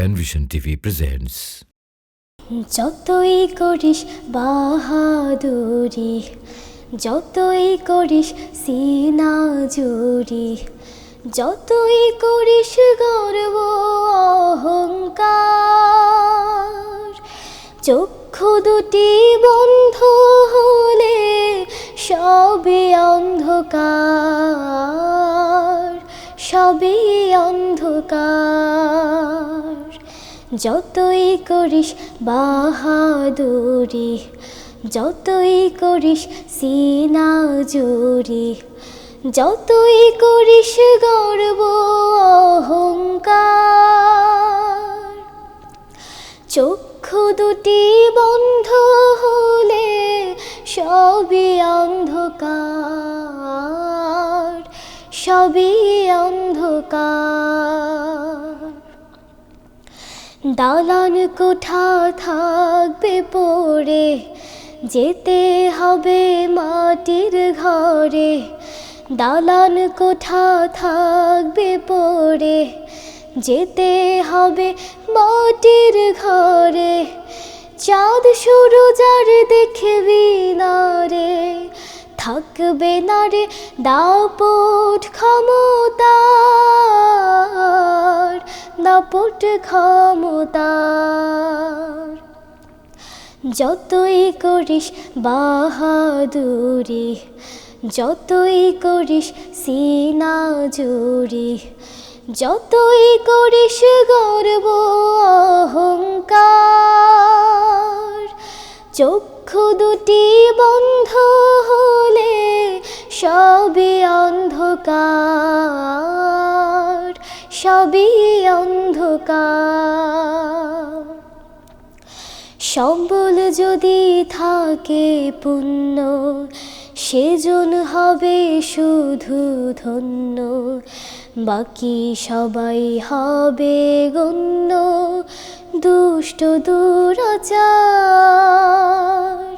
Penvision TV presents যতই করিস বাহাদুরি, যতই করিস সিনা জুরি যতই করিস গর্ব অহংকার, চক্ষু দুটি বন্ধ হলে সবই অন্ধকার সবই অন্ধকার। যতই করিস বাহাদুরি, যতই করিস সিনা জুরি যতই করিস গর্ব অহংকার। চক্ষু দুটি বন্ধ হলে সবই অন্ধকার সবই অন্ধকার। দালান কোঠা থাকবে পড়ে, যেতে হবে মাটির ঘরে। দালান কোঠা থাকবে পড়ে, যেতে হবে মাটির ঘরে। চাঁদ শুরু যার দেখবি না রে, থাকবে না রে দাপট ক্ষমতার দাপট ক্ষমতার যতই করিস বাহাদুরি, যতই করিস সিনা জুরি যতই করিস গর্ব অহংকার, চক্ষু দুটি সবই অন্ধকার। সম্বল যদি থাকে পুণ্য সেজন হবে শুধু ধন্য। বাকি সবাই হবে গণ্য, দুষ্ট দুরাচার।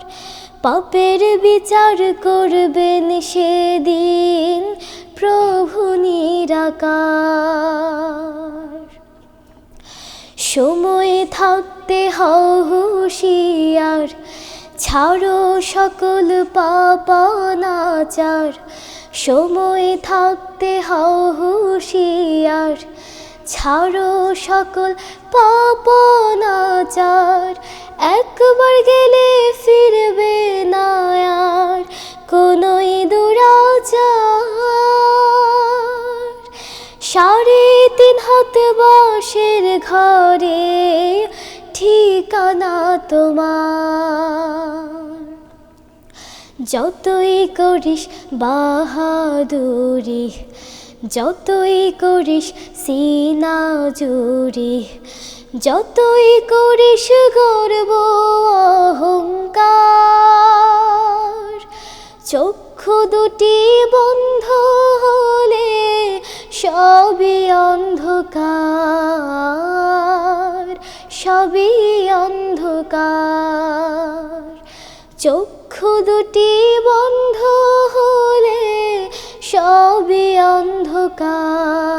পাপের বিচার করবেন সেদিন প্রভু নিরাকার। সময় থাকতে হও হুঁশিয়ার, ছাড়ো সকল পাপানাচার সময় থাকতে হও হুঁশিয়ার, ছাড়ো সকল পাপানাচার একবার গেলে ফিরবে তিন হাত বাসের ঘরে ঠিকানা তোমার। যতই করিস বাহাদুরি, যতই করিস সিনা জুরি যতই করিস গর্ব অহংকার, চক্ষু দুটি বন্ধ সবই অন্ধকার সবই অন্ধকার। চক্ষু দুটি বন্ধ হলে সবই অন্ধকার।